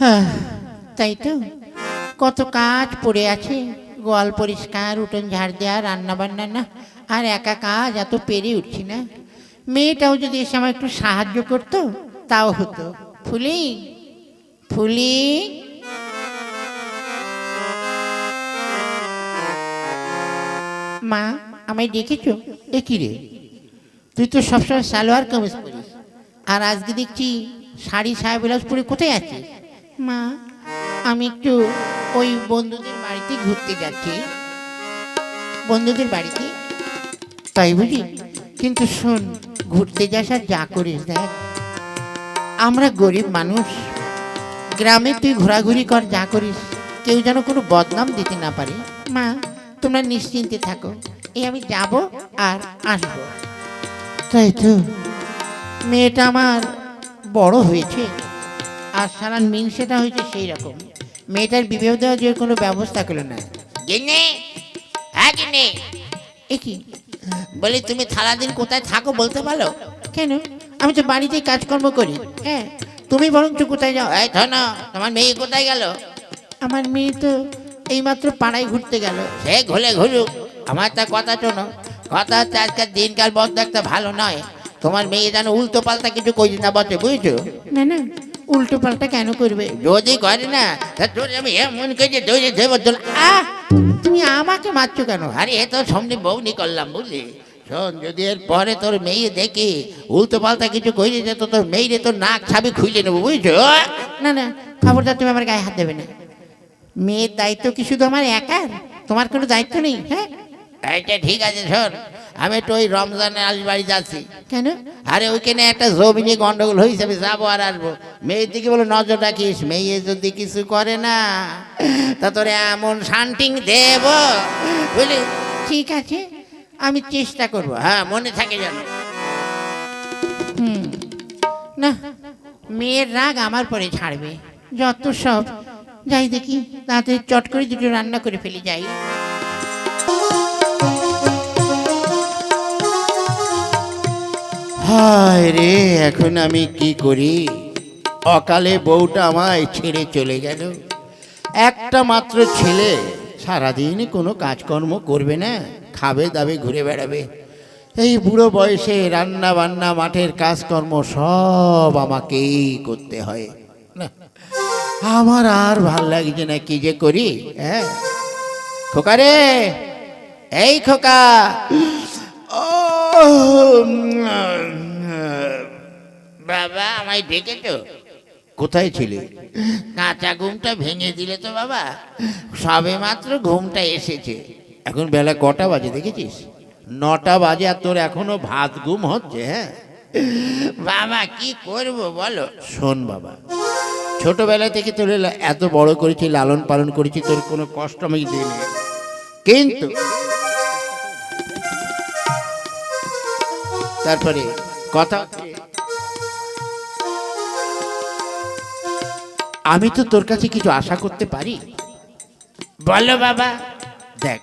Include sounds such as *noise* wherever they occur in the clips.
হ্যাঁ, তাই তো। কত কাজ পড়ে আছে গোয়াল পরিষ্কার উঠোন ঝাড় দেওয়া রান্না বান্না না আর একা কাজ এত পেরে উঠছি না। মেয়েটাও যদি এসে আমার একটু সাহায্য করতো তাও হতো। ফুলি ফুলি। মা আমায় ডেকেছো? দেখি রে? তুই তো সবসময় সালোয়ার কামিজ পরিস। আর আজকে দেখছি শাড়ি সায়া ব্লাউজ পরে কোথায় আছিস? মা, আমি একটু ওই বন্ধুদের বাড়িতে ঘুরতে যাচ্ছি। বন্ধুদের বাড়িতে? তাই বুঝি? কিন্তু শোন, ঘুরতে যাস আর যা করিস, দেখ। আমরা গরিব মানুষ। গ্রামে তুই ঘোরাঘুরি কর, যা করিস। কেউ যেন কোনো বদনাম দিতে না পারে। মা, তোমরা নিশ্চিন্তে থাকো। এই আমি যাব আর আসব। তাই তো। মেয়েটা আমার বড় হয়েছে। আর সারা মিন সেটা হয়েছে সেই রকম। মেয়েটার বিবাহ দেওয়ার যে কোনো ব্যবস্থা করল না। গিন্নি হ্যাঁ গিন্নি? এ কি? বলি তুমি সারাদিন কোথায় থাকো বলতে পারো? কেন? আমি তো বাড়িতেই কাজকর্ম করি। হ্যাঁ তুমি বরঞ্চ কোথায় যাও। এই ধন তোমার মেয়ে কোথায় গেল? আমার মেয়ে তো এইমাত্র পাড়ায় ঘুরতে গেল। সে ঘুলে ঘুরুক। আমার তা কথা শোনো কথা হচ্ছে আজকাল দিনকাল বন্ধ একটা ভালো নয়। তোমার মেয়ে যেন উল্টো পাল্টা কিছু কই না বসে বুঝছ? না না উল্টো পাল্টা কেন করবে? যদি করে না তা তোর আমি এমন করে তোর আহ তুমি আমাকে মারছো কেন? আরে এ তো সামনে বউনি করলাম বুঝলি? শোন যদি এর পরে তোর মেয়ে দেখি উল্টো পাল্টা কিছু কই যেত তোর মেয়ে তোর নাক ছাবি খুলে নেব বুঝছ? না না খবরদার তুমি আমার গায়ে হাত দেবে না। মেয়ের দায়িত্ব কি শুধু আমার একার? তোমার কোনো দায়িত্ব নেই হ্যাঁ? এইটা ঠিক আছে শোন। আমি তো ওই রমজানে আলি বাড়ি যাচ্ছি। কেন? আরে ওইখানে একটা জমি নিয়ে গন্ডগোল হয়েছে আমি যাব আর আসব। মেয়ের দিকে বলে নজর রাখিস মেয়ে যদি কিছু করে না তা তোরে এমন শান্টিং দেব। বুঝলি? ঠিক আছে আমি চেষ্টা করব। হ্যাঁ মনে থাকে যেন। হুম। না মেয়ের রাগ আমার পরে ছাড়বে। যত সব যাই দেখি তাতে চট করে দুটো রান্না করে ফেলে যাই। হায় রে, এখন আমি কি করি? অকালে বউটা আমায় ছেড়ে চলে গেল। একটা মাত্র ছেলে, সারাদিন কোনো কাজকর্ম করবে না, খাবে দাবে, ঘুরে বেড়াবে। এই বুড়ো বয়সে রান্না বান্না মাঠের কাজকর্ম সব আমাকেই করতে হয়। না, আমার আর ভালো লাগছে না, কি যে করি হ্যাঁ? খোকা রে, এই খোকা। ও বাবা আমায় ডেকেছো? কোথায় ছিলে? কাঁচা ঘুমটা ভেঙে দিলে তো বাবা সবে মাত্র ঘুমটা এসেছে। এখন বেলা কটা বাজে দেখেছিস? নটা বাজে আর তোর এখনও ভাত ঘুম হচ্ছে হ্যাঁ? বাবা কি করব বলো? শোন বাবা ছোটবেলা থেকে তোর এত বড় করেছি লালন পালন করেছি তোর কোনো কষ্ট আমি দিইনি। কিন্তু তারপরে কথা আমি তো তোর কাছে কিছু আশা করতে পারি। বলো বাবা। দেখ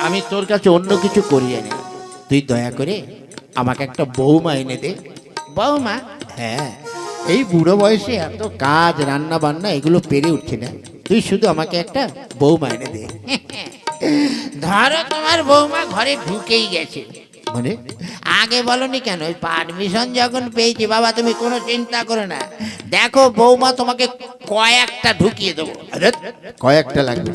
আমি তোর কাছে অন্য কিছু করি না তুই দয়া করে আমাকে একটা বৌমা এনে দে। বৌমা? হ্যাঁ এই বুড়ো বয়সে এত কাজ রান্না বান্না এগুলো পেরে উঠছে না। তুই শুধু আমাকে একটা বৌমা এনে দে। ধরো তোমার বৌমা ঘরে ঢুকেই গেছে। মানে আগে বলনি কেন? ওই পারমিশন যখন পেয়েছি বাবা তুমি কোনো চিন্তা করো না। দেখো বৌমা তোমাকে কয়েকটা ঢুকিয়ে দেবো। কয়েকটা লাগবে।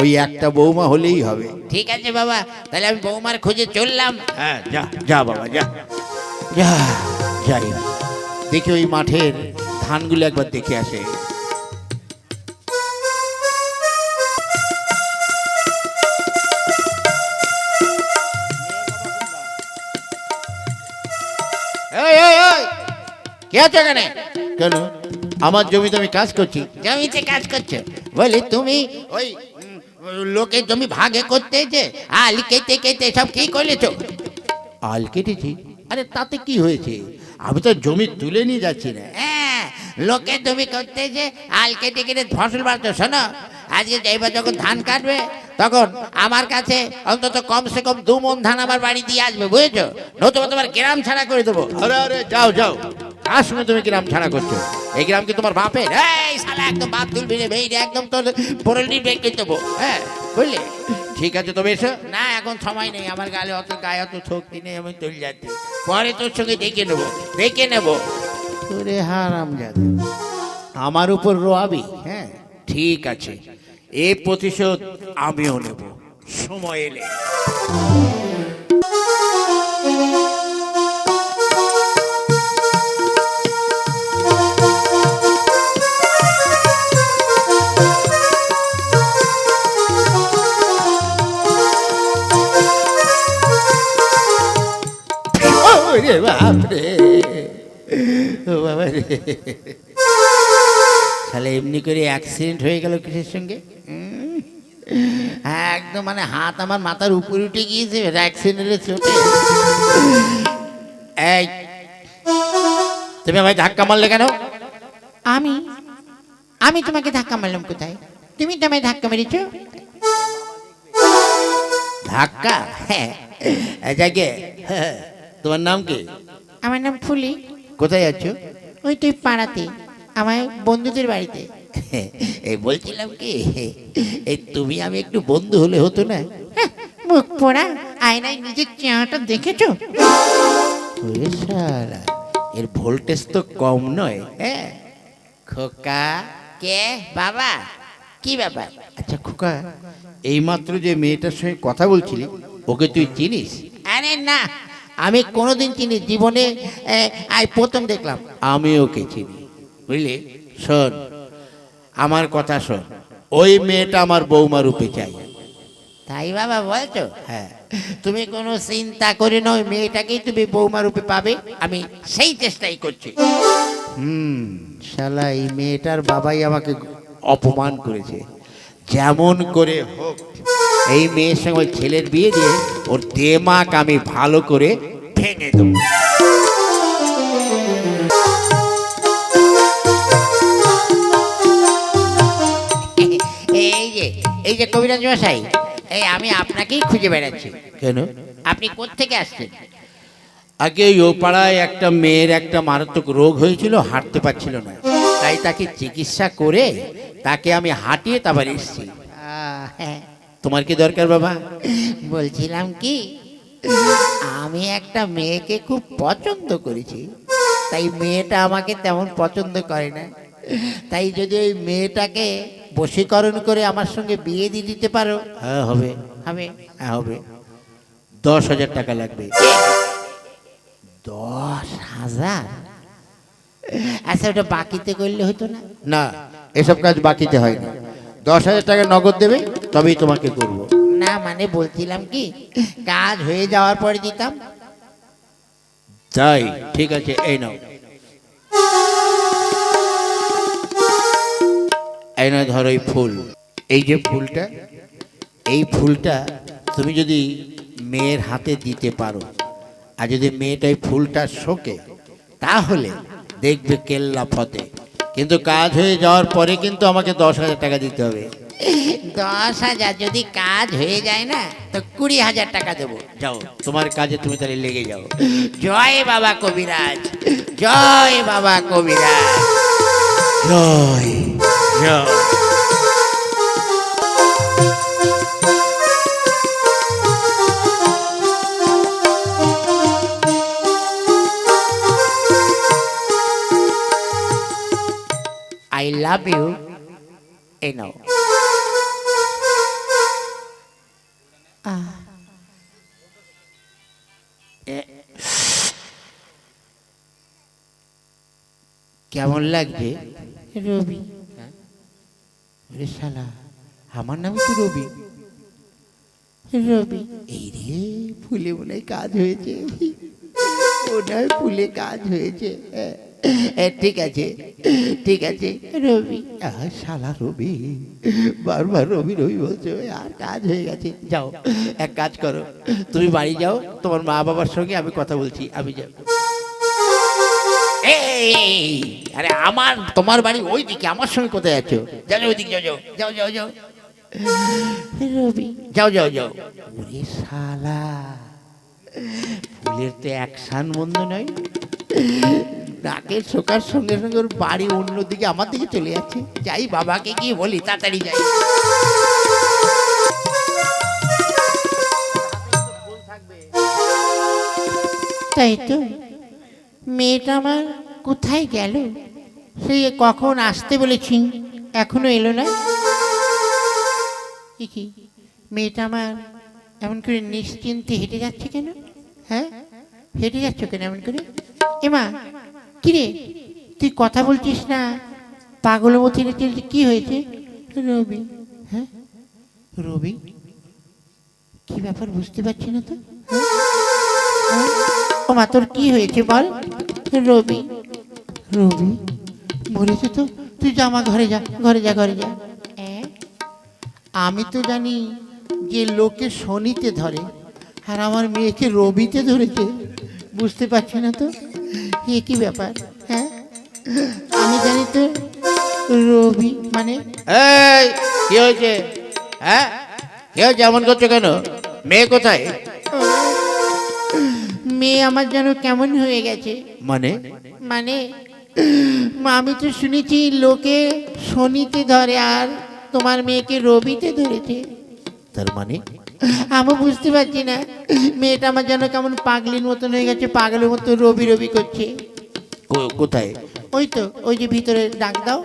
ওই একটা বৌমা হলেই হবে। ঠিক আছে বাবা তাহলে আমি বৌমার খুঁজে চললাম। হ্যাঁ যা যা বাবা যা। যা যাই। দেখি ওই মাঠের ধানগুলো একবার দেখে আসে। কে আছে এখানে? কেন? আমার জমিতে আমি কাজ করছি। জমিতে কাজ করছ? বলি তুমি ওই লোকের জমি ভাগে করতে যে আল কেটে কেটে সব কি করেছ? আল কেটেছি। আরে তাতে কি হয়েছে? আমি তো জমি তুলে নিয়ে যাচ্ছি না। হ্যাঁ লোকের জমি করতে যে আল কেটে কেটে ফসল বাড়তো শোনো? আজকে যাইবা যখন ধান কাটবে তখন আমার কাছে অন্তত কমসে কম দু মন ধান আমার বাড়ি দিয়ে আসবে বুঝেছ? নতুবা তোমার গ্রাম ছাড়া করে দেবো। আরে আরে যাও যাও। কার তুমি গ্রাম ছাড়া করছ। এই গ্রাম কি তোমার বাপের? এই শালা একদম বাপ তুলবি রে ভাই একদম তোর বরলি বের করে দেবো হ্যাঁ? বুঝলে? ঠিক আছে তবে এসো। না এখন সময় নেই আমার গালে অত গায়ে অত শক্তি নেই আমি তুলে যাচ্ছি। পরে তোর সঙ্গে দেখে নেব দেখে নেব। তোরে হারাম যাবে আমার উপর রোয়াবি হ্যাঁ? ঠিক আছে। এ প্রতিশোধ আমিও নেব। সময় এলে। বাপরে। বাবা রে তাহলে এমনি করে অ্যাক্সিডেন্ট হয়ে গেল কিসের সঙ্গে? উম, একদম মানে হাত আমার মাথার উপরে উঠে গিয়েছে অ্যাক্সিডেন্টের চোটে এই তুমি আমায় ধাক্কা মারলে কেন? আমি আমি তোমাকে ধাক্কা মারলাম কোথায়? তুমি তো আমায় ধাক্কা মেরেছো। ধাক্কা? হ্যাঁ যাকে হ্যাঁ তোমার নাম কি? আমার নাম ফুলি। কোথায় আছো? ওই তুই পাড়াতে আমার বন্ধুদের বাড়িতে। *laughs* এই বলছিলাম কি এই তুমি আমি একটু বন্ধু হলে হতো না? হ্যাঁ, মুখ পোড়া আয়নায় নিজের চেহারাটা দেখেছ? এর ভোল্টেজ তো কম নয় হ্যাঁ? খোকা কে? বাবা? কি ব্যাপার? আচ্ছা খোকা এইমাত্র যে মেয়েটার সঙ্গে কথা বলছিলি ওকে তুই চিনিস? আরে না আমি কোনোদিন চিনি জীবনে আই প্রথম দেখলাম। আমি ওকে চিনি। বুঝলি? শোন আমার কথা শোন। ওই মেয়েটা আমার বৌমা রূপে চাই। তাই বাবা বলছো? হ্যাঁ। তুমি কোনো চিন্তা করে নয় মেয়েটাকেই তুমি বৌমা রূপে পাবে। আমি সেই চেষ্টাই করছি। হুম শালা এই মেয়েটার বাবাই আমাকে অপমান করেছে। যেমন করে হোক এই মেয়ের সঙ্গে ছেলের বিয়ে দিয়ে ওর দেমাক আমি ভালো করে ভেঙে দেবো। যে কবিরাজ মশাই এই আমি আপনাকেই খুঁজে বেড়াচ্ছি। কেন? আপনি কোত্থেকে আসছেন? আগে ওই ও পাড়ায় একটা মেয়ের একটা মারাত্মক রোগ হয়েছিল হাঁটতে পারছিল না। তাই তাকে চিকিৎসা করে তাকে আমি হাঁটিয়ে তারপর এসেছি। হ্যাঁ তোমার কি দরকার বাবা? বলছিলাম কি আমি একটা মেয়েকে খুব পছন্দ করেছি। তাই মেয়েটা আমাকে তেমন পছন্দ করে না। তাই যদি ওই মেয়েটাকে বশীকরণ করে আমার সঙ্গে বিয়ে দিয়ে দিতে পারো? হ্যাঁ হবে। হবে। হ্যাঁ হবে। দশ হাজার টাকা লাগবে। দশ হাজার? আচ্ছা ওটা বাকিতে করলে হতো না? না এসব কাজ বাকিতে হয় না। দশ হাজার টাকা নগদ দেবে তবেই তোমাকে করব। না মানে বলছিলাম কি কাজ হয়ে যাওয়ার পরে দিতাম। তাই ঠিক আছে এই নাও। এই না ধরো এই ফুল। এই যে ফুলটা এই ফুলটা তুমি যদি মেয়ের হাতে দিতে পারো আর যদি মেয়েটা এই ফুলটা শোকে তাহলে দেখবে কেল্লা ফতে। কিন্তু কাজ হয়ে যাওয়ার পরে কিন্তু আমাকে দশ হাজার টাকা দিতে হবে। দশ হাজার যদি কাজ হয়ে যায় না তো কুড়ি হাজার টাকা দেবো। যাও তোমার কাজে তুমি তাহলে লেগে যাও। জয় বাবা কবিরাজ জয় বাবা কবিরাজ। জয়। জয় আই লাভ ইউ এই নাও কেমন লাগছে রবি। ওরে শালা আমার নাম তো রবি। রবি। এই রে ফুলে মনে কাজ হয়েছে। হয় ফুলে কাজ হয়েছে। হ্যাঁ, হ্যাঁ, ঠিক আছে ঠিক আছে। রবি। শালা রবি বারবার রবি রবি বলছো আর কাজ হয়ে গেছে। যাও এক কাজ করো তুমি বাড়ি যাও তোমার মা বাবার সঙ্গে আমি কথা বলছি আমি যাও এই আরে আমার তোমার বাড়ি ওই দিকে আমার সঙ্গে কোথায় আছো? যাও ওই দিকে যাও যাও যাও যাও যাও। রবি। যাও যাও যাও। ওরে শালা ফুলের তো অ্যাকশন বন্ধ নয়। নাকের শোকার সঙ্গে সঙ্গে ওর বাড়ি অন্যদিকে আমার দিকে চলে যাচ্ছে। যাই বাবাকে গিয়ে বলি তাড়াতাড়ি যাই। তাই তো। মেয়েটা আমার কোথায় গেল? সে কখন আসতে বলেছি? এখনও এলো না? কি মেয়েটা আমার এমন করে নিশ্চিন্তে হেঁটে যাচ্ছে কেন? হ্যাঁ? হেঁটে যাচ্ছ কেন এমন করে? এমা কিরে? তুই কথা বলছিস না? পাগল মতো হেঁটে চলছিস, কি হয়েছে? রবি। হ্যাঁ? রবি? কি ব্যাপার বুঝতে পারছি না তো? হ্যাঁ? ও মা তোর কি হয়েছে বল? রবি। রবি? বলেছে তো তুই যা আমার ঘরে যা ঘরে যা ঘরে যা? আমি তো জানি যে লোকে শনিতে ধরে আর আমার মেয়েকে রবিতে ধরেছে। বুঝতে পারছি না তো? এ কি ব্যাপার? হ্যাঁ? আমি জানি তো রবি মানে এই কি হয়েছে? হ্যাঁ? কি হয়েছে? এমন করছ কেন? মেয়ে কোথায়? মেয়ে আমার যেন কেমন হয়ে গেছে। মানে? মানে আমি তো শুনেছি লোকে শনিতে ধরে আর তোমার মেয়েকে রবিতে ধরেছে। তার মানে? আমি বুঝতে পারছি না মেয়েটা আমার যেন কেমন পাগলির মতন হয়ে গেছে পাগলের মতো রবি রবি করছে। কোথায়? ওই তো ওই যে ভিতরে ডাক দাও।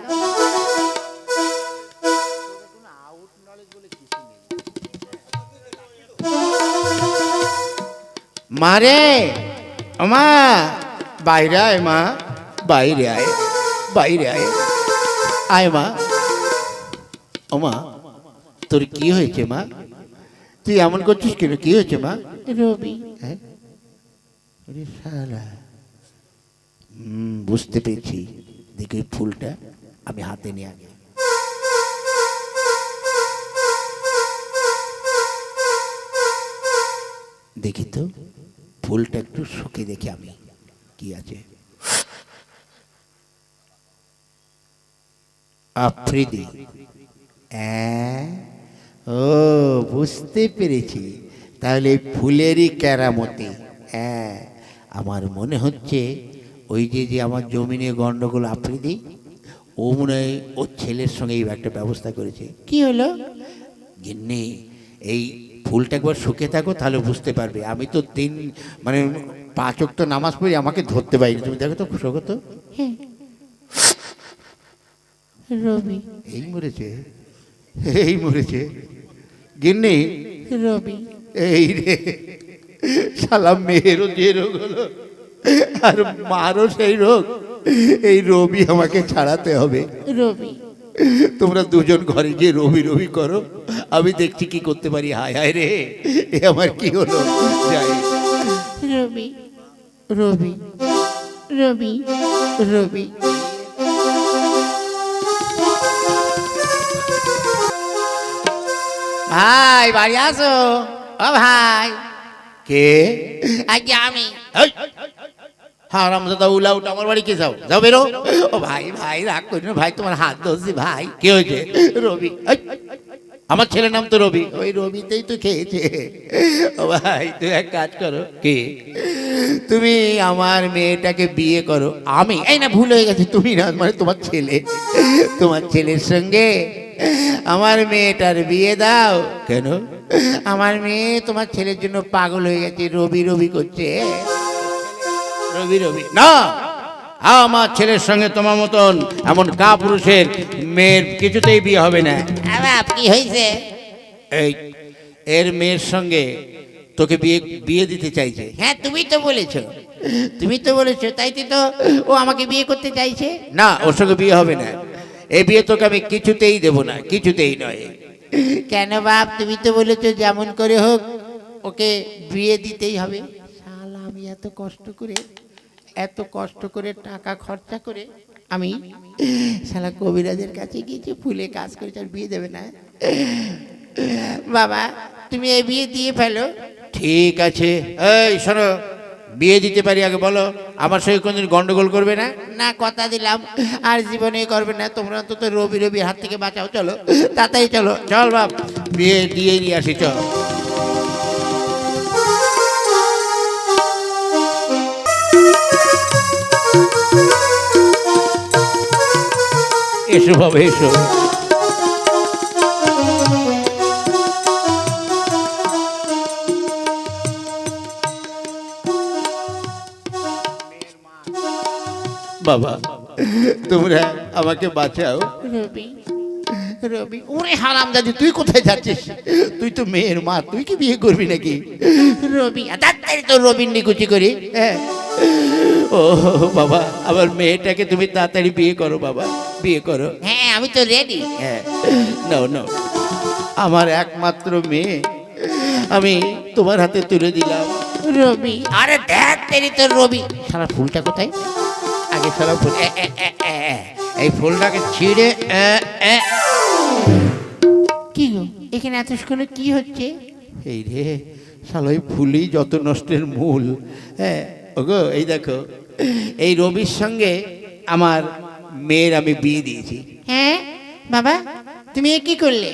মারে। মা বাইরে আয় মা বাইরে আয় বাইরে আয়। আয় মা। ওমা তোর কি হয়েছে মা? তুই এমন করছিস কেন? কি হয়েছে মা? রবি। হ্যাঁ? বুঝতে পেরেছি। দেখি ফুলটা আমি হাতে নিয়ে আগে। দেখি তো, ফুলটা একটু শুকে দেখি আমি, কি আছে। আফ্রিদি। ও, বুঝতে পেরেছি। তাহলে ফুলেরই ক্যারামতি হ্যাঁ আমার মনে হচ্ছে ওই যে যে আমার জমিনে গন্ডগোল আফ্রিদি, ও মনে হয় ওর ছেলের সঙ্গে একটা ব্যবস্থা করেছে। কি হলো? গিন্নি, এই ফুলটা একবার শুকে থাকো তাহলে বুঝতে পারবে। আমি তো তিন মানে পাঁচ তো নামাজ পড়ি আমাকে ধরতে পারিনি। তুমি দেখো তো শোকো তো। হ্যাঁ। রবি। এই মরেছে। এই মরেছে। গিন্নি। রবি। এই রে। শালা মেয়েরও যে রোগ হলো আর মারও সেই রোগ। এই রবি আমাকে ছাড়াতে হবে। রবি। তোমরা দুজন ঘরে গিয়ে রবি রবি করো। আমি দেখছি কি করতে পারি। হায় হায় রে এ আমার কি হলো? যাই। রবি রবি রবি রবি। ভাই বাড়ি আসো। ও ভাই। কে? আজকে আমি। হ্যাঁ উলা উঠ আমার বাড়ি কে যাও? যাও বেরো। ও ভাই ভাই রাগ করি না ভাই তোমার হাত ধরছি ভাই। কে হয়েছে? রবি। আমার ছেলের নাম তো রবি। ওই রবিতেই তো খেয়েছে। ও ভাই তুই এক কাজ করো। কে? তুমি আমার মেয়েটাকে বিয়ে করো। আমি? এই না ভুল হয়ে গেছে। তুমি না মানে তোমার ছেলে। তোমার ছেলের সঙ্গে আমার মেয়েটার বিয়ে দাও। কেন? আমার মেয়ে তোমার ছেলের জন্য পাগল হয়ে গেছে রবি রবি করছে। রবি রবি। না আমার ছেলের সঙ্গে তোমার মতন এমন কা পুরুষের মেয়ের কিছুতেই বিয়ে হবে না। কি হয়েছে এই এর মেয়ের সঙ্গে তোকে বিয়ে বিয়ে দিতে চাইছে। হ্যাঁ তুমি তো বলেছ। তুমি তো বলেছ তাই তো ও আমাকে বিয়ে করতে চাইছে। না ওর সঙ্গে বিয়ে হবে না। এ বিয়ে তোকে আমি কিছুতেই দেব না কিছুতেই নয়। কেন বাপ তুমি তো বলেছ যেমন করে হোক ওকে বিয়ে দিতেই হবে। এত কষ্ট করে এত কষ্ট করে টাকা খরচা করে আমি শালা কবিরাজের কাছে গিয়েছি ফুলে কাজ করেছি আর বিয়ে দেবে না। বাবা তুমি এই বিয়ে দিয়ে ফেলো। ঠিক আছে। এই শোনো বিয়ে দিতে পারি আগে বলো। আমার সঙ্গে কোনদিন গন্ডগোল করবে না? না কথা দিলাম। আর জীবনে করবে না। তোমরা অন্তত রবি রবির হাত থেকে বাঁচাও। চলো তাড়াতাড়ি চলো। চল বাপ বিয়ে দিয়ে নিয়ে আসি চল। এসো বাবা এসো। বাবা। তোমরা আমাকে বাঁচাও। রবি রবি ওরে হারাম দাদি তুই কোথায় যাচ্ছিস? তুই তো মেয়ের মা তুই কি বিয়ে করবি নাকি? রবি তাড়াতাড়ি তো রবিন নিকুচি করি হ্যাঁ। ও বাবা আমার মেয়েটাকে তুমি তাড়াতাড়ি বিয়ে করো বাবা। বিয়ে করো। হ্যাঁ আমি তো রেডি হ্যাঁ নাও নাও। আমার একমাত্র মেয়ে আমি তোমার হাতে তুলে দিলাম। রবি আরে দেখ তেরি তো রবি। সারা ফুলটা কোথায়? আগে সারা ফুল এ, এ, এ, এ, এ। এই ফুলটাকে ছিঁড়ে এ, এ। কি গো এখানে এত শুনে কি হচ্ছে? এই রে শালা ওই ফুলই যত নষ্টের মূল। হ্যাঁ ওগো এই দেখো। এই রবির সঙ্গে আমার মেয়ের আমি বিয়ে দিয়েছি। হ্যাঁ? বাবা তুমি এ কি করলে?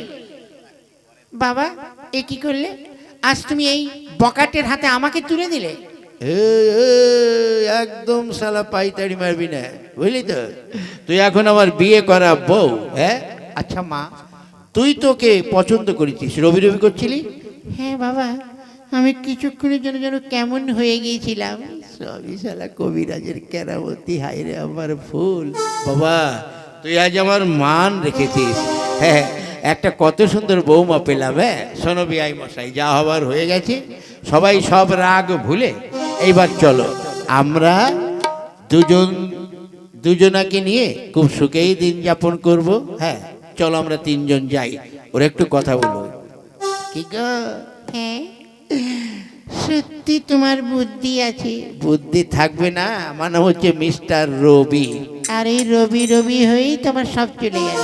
বাবা এ কি করলে? আজ তুমি এই বকাটের হাতে আমাকে তুলে দিলে? একদম শালা পাইতাড়ি মারবি না বুঝলি তো? তুই এখন আমার বিয়ে করা বউ হ্যাঁ? আচ্ছা মা। তুই তোকে পছন্দ করেছিস রবি রবি করছিলি? হ্যাঁ বাবা। আমি কিছুক্ষণের জন্য যেন কেমন হয়ে গিয়েছিলাম। সবই শালা কবিরাজের কেরামতি হাইরে আমার ফুল। বাবা তুই আজ আমার মান রেখেছিস। হ্যাঁ একটা কত সুন্দর বৌমা পেলাম হ্যাঁ? শোনো বিআই মশাই যা হবার হয়ে গেছে সবাই সব রাগ ভুলে এইবার চলো। আমরা দুজন দুজনাকে নিয়ে খুব সুখেই দিন যাপন করব হ্যাঁ? চলো আমরা তিনজন যাই। ওর একটু কথা বলব কি গো? হ্যাঁ? সত্যি তোমার বুদ্ধি আছে। বুদ্ধি থাকবে না আমার নাম হচ্ছে মিস্টার রবি। আর এই রবি রবি হয়েই তোমার সব চলে গেল।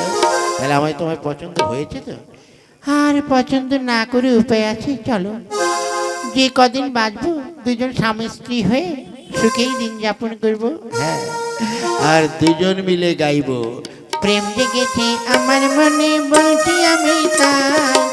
তাহলে আমায় তোমার পছন্দ হয়েছে তো? আর পছন্দ না করে উপায় আছে চলো। যে কদিন বাঁচবো দুজন স্বামী স্ত্রী হয়ে সুখেই দিন যাপন করব। হ্যাঁ আর দুজন মিলে গাইবো। প্রেম জেগেছে আমার মনে বলছি আমি তাই।